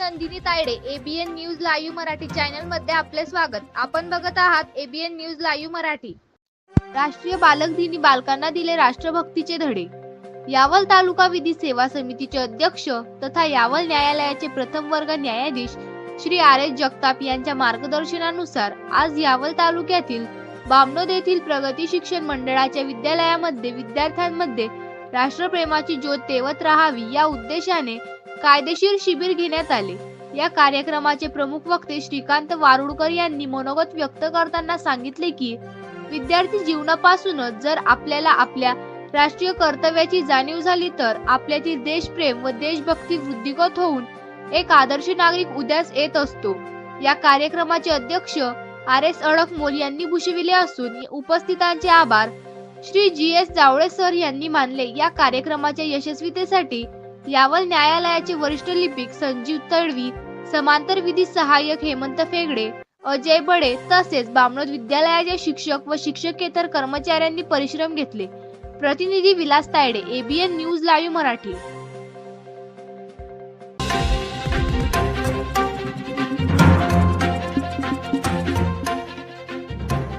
Nandini Tayade ABN news live Marathi चॅनलमध्ये आपले स्वागत. आपण बघत आहात एबीएन न्यूज लाईव्ह मराठी. राष्ट्रीय बालक दिनी बालकांना दिले राष्ट्रभक्तीचे धडे. यावल तालुका विधी सेवा समितीचे अध्यक्ष तथा यावल न्यायालयाचे प्रथम वर्ग न्यायाधीश श्री आर एस जगताप यांच्या मार्गदर्शनानुसार आज यावल तालुक्यातील बामनोद येथील प्रगती शिक्षण मंडळाच्या विद्यालयामध्ये विद्यार्थ्यांमध्ये राष्ट्रप्रेमाची ज्योत तेवत राहावी या उद्देशाने कायदेशीर शिबिर घेण्यात आले. या कार्यक्रमाचे प्रमुख वक्ते श्रीकांत वारुडकर यांनी मनोगत व्यक्त करताना सांगितले की विद्यार्थी जीवनापासूनच जर आपल्याला आपल्या राष्ट्रीय कर्तव्याची जाणीव झाली तर आपल्यातील देशप्रेम व देशभक्ती वृद्धिगत होऊन एक आदर्श नागरिक उद्यास येत असतो. या कार्यक्रमाचे अध्यक्ष आर एस अडकमोल यांनी भूषविले असून उपस्थितांचे आभार Shri G S Jawale sir यांनी मानले. या कार्यक्रमाच्या यशस्वीतेसाठी यावर न्यायालयाचे वरिष्ठ लिपिक संजीव तळवी समांतर विधी सहाय्यक हेमंत फेगडे अजय बडे तसेच बामणोद विद्यालयाचे शिक्षक व शिक्षकेतर कर्मचाऱ्यांनी परिश्रम घेतले. प्रतिनिधी Vilas Tayade ABN news live Marathi.